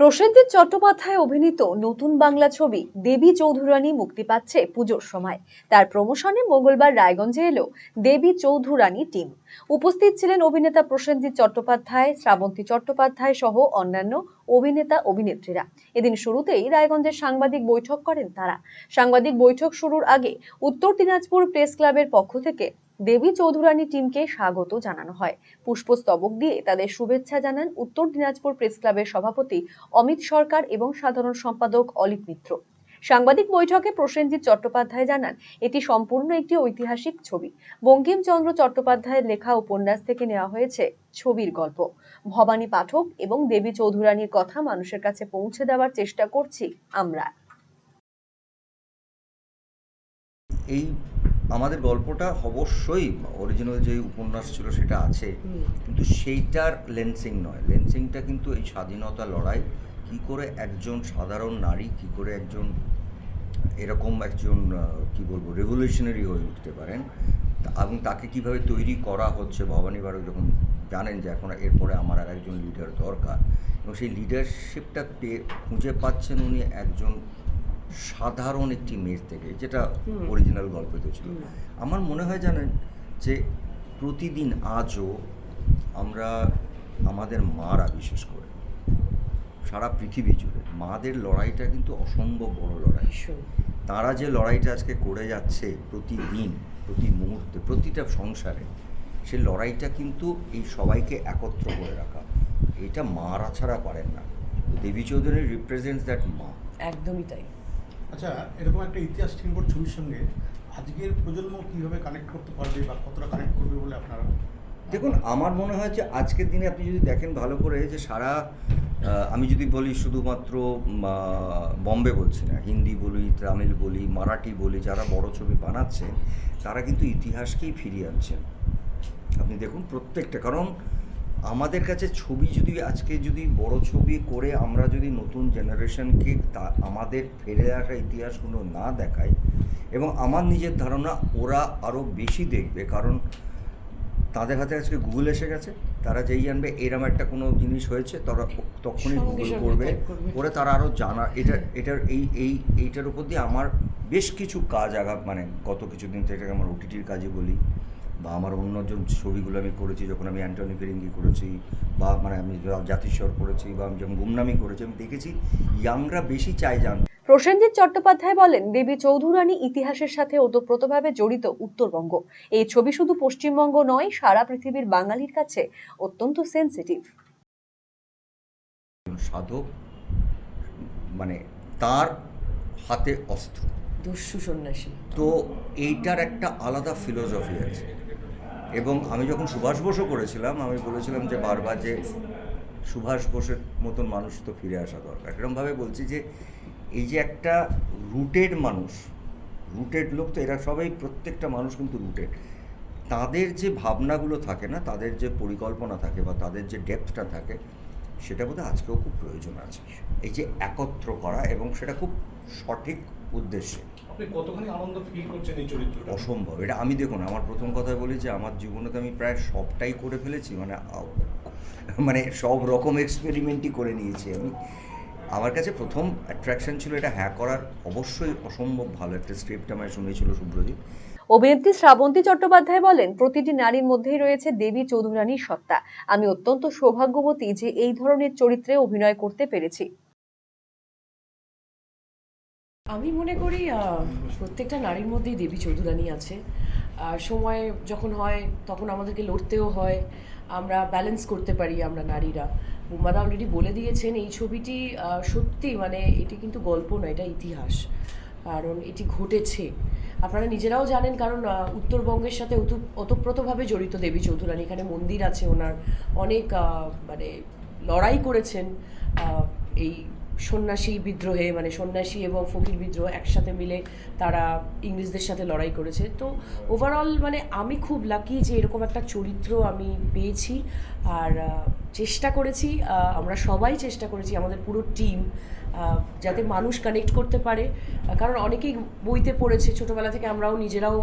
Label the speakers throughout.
Speaker 1: প্রসেনজিৎ চট্টোপাধ্যায় অভিনীত নতুন বাংলা ছবি দেবী চৌধুরানী মুক্তি পাচ্ছে পুজোর সময়। তার প্রমোশনে মঙ্গলবার রায়গঞ্জে এলো দেবী চৌধুরানী টিম। উপস্থিত ছিলেন অভিনেতা প্রসেনজিৎ চট্টোপাধ্যায়, শ্রাবন্তী চট্টোপাধ্যায় সহ অন্যান্য অভিনেতা অভিনেত্রীরা। এদিন শুরুতেই রায়গঞ্জের সাংবাদিক বৈঠক করেন তারা। সাংবাদিক বৈঠক শুরুর আগে উত্তর দিনাজপুর প্রেস ক্লাবের পক্ষ থেকে দেবী চৌধুরানী টিমকে স্বাগত জানানো হয়। পুষ্পস্তবক দিয়ে তাদের শুভেচ্ছা জানান উত্তর দিনাজপুর প্রেস ক্লাবের সভাপতি অমিত সরকার এবং সাধারণ সম্পাদক অলিক মিত্র। সাংবাদিক বৈঠকে প্রসেনজিৎ চট্টোপাধ্যায় জানান, এটি সম্পূর্ণ একটি ঐতিহাসিক ছবি। বঙ্কিমচন্দ্র চট্টোপাধ্যায়ের লেখা উপন্যাস থেকে নেওয়া হয়েছে ছবির গল্প। ভবানী পাঠক এবং দেবী চৌধুরানীর কথা মানুষের কাছে পৌঁছে দেওয়ার চেষ্টা করছি আমরা।
Speaker 2: এই আমাদের গল্পটা অবশ্যই অরিজিনাল যে উপন্যাস ছিল সেটা আছে। কিন্তু সেইটার লেন্সিং নয়। লেন্সিংটা কিন্তু এই স্বাধীনতা লড়াই কি করে একজন সাধারণ নারী কি করে একজন এরকম একজন কি বলব রেভলিউশনারি হয়ে উঠতে পারেন এবং তাকে কীভাবে তৈরি করা হচ্ছে ভবানী বারক যখন জানেন যে এখন এরপরে আমার আর একজন লিডার দরকার এবং সেই লিডারশিপটা পেয়ে খুঁজে পাচ্ছেন উনি একজন সাধারণ একটি মেয়ের থেকে যেটা অরিজিনাল গল্পতে ছিল। আমার মনে হয় জানেন যে প্রতিদিন আজও আমরা আমাদের মারা বিশেষ করে সারা পৃথিবী জুড়ে মাদের লড়াইটা কিন্তু অসম্ভব বড় লড়াই। তারা যে লড়াইটা আজকে করে যাচ্ছে প্রতিদিন প্রতি মুহূর্তে প্রতিটা সংসারে সে লড়াইটা কিন্তু এই সবাইকে একত্র করে রাখা। এটা মারা ছাড়া পারেন না। দেবী চৌধুরী রিপ্রেজেন্টস দ্যাট মা।
Speaker 3: একদমই তাই।
Speaker 4: আচ্ছা এরকম একটা ইতিহাস নির্ভর ছবির সঙ্গে আজকের প্রজন্ম কীভাবে কানেক্ট করতে পারবে বা কতটা কানেক্ট করবে বলে আপনারা
Speaker 2: দেখুন আমার মনে হয় যে আজকের দিনে আপনি যদি দেখেন ভালো করে যে সারা আমি যদি বলি শুধুমাত্র বম্বে বলছি না হিন্দি বলি তামিল বলি মারাঠি বলি যারা বড় ছবি বানাচ্ছে তারা কিন্তু ইতিহাসকেই ফিরিয়ে আনছেন। আপনি দেখুন প্রত্যেকটা কারণ আমাদের কাছে ছবি যদি আজকে যদি বড় ছবি করে আমরা যদি নতুন জেনারেশনকে তা আমাদের ফেরে আসা ইতিহাসগুলো না দেখাই এবং আমার নিজের ধারণা ওরা আরও বেশি দেখবে কারণ তাদের হাতে আজকে গুগল এসে গেছে তারা যেই জানবে এরম একটা কোনো জিনিস হয়েছে তারা তখনই গুগল করবে। করে তারা আরও জানা এটা এটার এই এই এইটার উপর দিয়ে আমার বেশ কিছু কাজ আগা মানে গত কিছুদিন থেকে আমার ওটিটির কাজে বলি বা আমার অন্য যে ছবিগুলো আমি করেছি যখন আমি অ্যান্টনি ফেরিঙ্গি করেছি বা মানে আমি জাতিস্বর করেছি বা আমি যখন গুমনামি করেছি আমি দেখেছি ইয়াংরা বেশি চাই জান।
Speaker 1: প্রসেনজিৎ চট্টোপাধ্যায় বলেন দেবী চৌধুরানী ইতিহাসের সাথে ওতপ্রোতভাবে জড়িত উত্তরবঙ্গ। এই ছবি শুধু পশ্চিমবঙ্গ নয় সারা পৃথিবীর বাঙালির কাছে অত্যন্ত সেনসিটিভ
Speaker 2: সাধক মানে তার হাতে অস্ত্র।
Speaker 3: দস্যু সন্ন্যাসী।
Speaker 2: তো এইটার একটা আলাদা ফিলোসফি আছে। এবং আমি যখন সুভাষ বসু করেছিলাম, আমি বলেছিলাম যে বারবার যে সুভাষ বোসের মতন মানুষ তো ফিরে আসা দরকার। এরকমভাবে বলছি যে এই যে একটা রুটেড মানুষ, রুটেড লোক তো এরা সবাই প্রত্যেকটা মানুষ কিন্তু রুটেড। তাদের যে ভাবনাগুলো থাকে না, তাদের যে পরিকল্পনা থাকে বা তাদের যে ডেপথটা থাকে, সেটা বোধহয় আজকেও খুব প্রয়োজন আছে। এই যে একত্র করা এবং সেটা খুব সঠিক উদ্দেশ্যে।
Speaker 5: আপনি কতখানি আনন্দ ফিল করছেন এই চরিত্রটা?
Speaker 2: অসম্ভব। এটা আমি দেখুন আমার প্রথম কথা বলি যে আমার জীবনে তো আমি প্রায় সবটাই করে ফেলেছি মানে মানে সব রকম এক্সপেরিমেন্টই করে নিয়েছি আমি। আমার কাছে প্রথম অ্যাট্রাকশন ছিল এটা হ্যাঁ করার অবশ্যই অসম্ভব ভালো একটা স্ক্রিপ্ট আমায় শুনেছিল শুভ্রজিৎ
Speaker 1: অভিনেত্রী শ্রাবন্তী চট্টোপাধ্যায় বলেন প্রতিটি নারীর মধ্যেই রয়েছে দেবী চৌধুরানীর সত্তা। আমি অত্যন্ত সৌভাগ্যবতী যে এই ধরনের চরিত্রে অভিনয় করতে পেরেছি।
Speaker 3: আমি মনে করি প্রত্যেকটা নারীর মধ্যেই দেবী চৌধুরানী আছে। আর সময় যখন হয়, তখন আমাদেরকে লড়তেও হয়। আমরা ব্যালেন্স করতে পারি আমরা নারীরা। বুম্বাদা অলরেডি বলে দিয়েছেন, এই ছবিটি সত্যি মানে এটি কিন্তু গল্প নয়, এটা ইতিহাস। কারণ এটি ঘটেছে। আপনারা নিজেরাও জানেন, কারণ উত্তরবঙ্গের সাথে ওতু- ওতপ্রোতভাবে জড়িত দেবী চৌধুরানী। এখানে মন্দির আছে, ওনার অনেক মানে লড়াই করেছেন এই সন্ন্যাসী বিদ্রোহে মানে সন্ন্যাসী এবং ফকির বিদ্রোহ একসাথে মিলে তারা ইংরেজদের সাথে লড়াই করেছে। তো ওভারঅল মানে আমি খুব লাকি যে এরকম একটা চরিত্র আমি পেয়েছি আর চেষ্টা করেছি আমরা সবাই চেষ্টা করেছি, আমাদের পুরো টিম যাতে মানুষ কানেক্ট করতে পারে। কারণ অনেকেই বইতে পড়েছে, ছোটোবেলা থেকে আমরাও নিজেরাও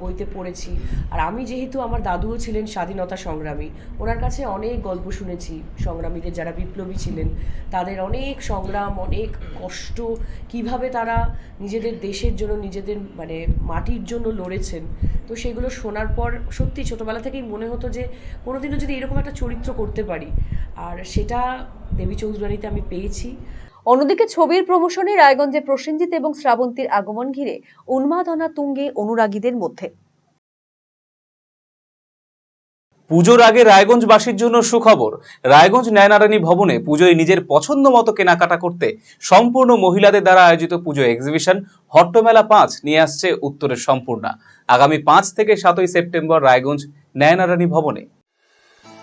Speaker 3: বইতে পড়েছি। আর আমি যেহেতু আমার দাদুও ছিলেন স্বাধীনতা সংগ্রামী, ওনার কাছে অনেক গল্প শুনেছি সংগ্রামীদের যারা বিপ্লবী ছিলেন। তাদের অনেক সংগ্রাম, অনেক কষ্ট, কীভাবে তারা নিজেদের দেশের জন্য, নিজেদের মানে মাটির জন্য লড়েছেন। তো সেগুলো শোনার পর সত্যি ছোটোবেলা থেকেই মনে হতো যে, কোনোদিনও যদি এরকম একটা চরিত্র করতে পারি। আর সেটা দেবী চৌধুরানীতে আমি পেয়েছি।
Speaker 1: অন্যদিকে ছবির প্রমোশনে রায়গঞ্জে প্রসেনজিৎ এবং শ্রাবন্তীর আগমন ঘিরে উন্মাদনা তুঙ্গে অনুরাগীদের মধ্যে।
Speaker 6: পুজোর আগে রায়গঞ্জবাসীর জন্য সুখবর রায়গঞ্জ ন্যায়নারায়ণী ভবনে পুজোয় নিজের পছন্দ মতো কেনাকাটা করতে সম্পূর্ণ মহিলাদের দ্বারা আয়োজিত পুজো এক্সিবিশন হট্টমেলা পাঁচ নিয়ে আসছে উত্তরের সম্পূর্ণা। আগামী পাঁচ থেকে সাতই সেপ্টেম্বর রায়গঞ্জ ন্যায়নারায়ণী ভবনে।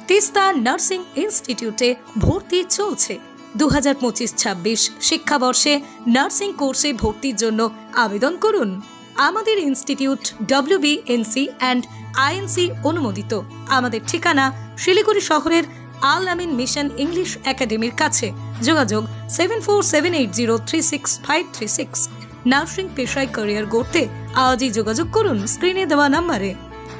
Speaker 7: তিস্তা নার্সিং ইনস্টিটিউটে ভর্তি চলছে। দু হাজার পঁচিশ ছাব্বিশ শিক্ষাবর্ষে নার্সিং কোর্সে ভর্তির জন্য আবেদন করুন। আমাদের ইনস্টিটিউট ডব্লিউবিএনসি অ্যান্ড আইএনসি অনুমোদিত। আমাদের ঠিকানা শিলিগুড়ি শহরের আল আমিন মিশন ইংলিশ একাডেমির কাছে। যোগাযোগ seven four seven eight zero three six five three six. Nursing পেশায় ক্যারিয়ার গড়তে আজই যোগাযোগ করুন। স্ক্রিনে দেওয়া নাম্বারে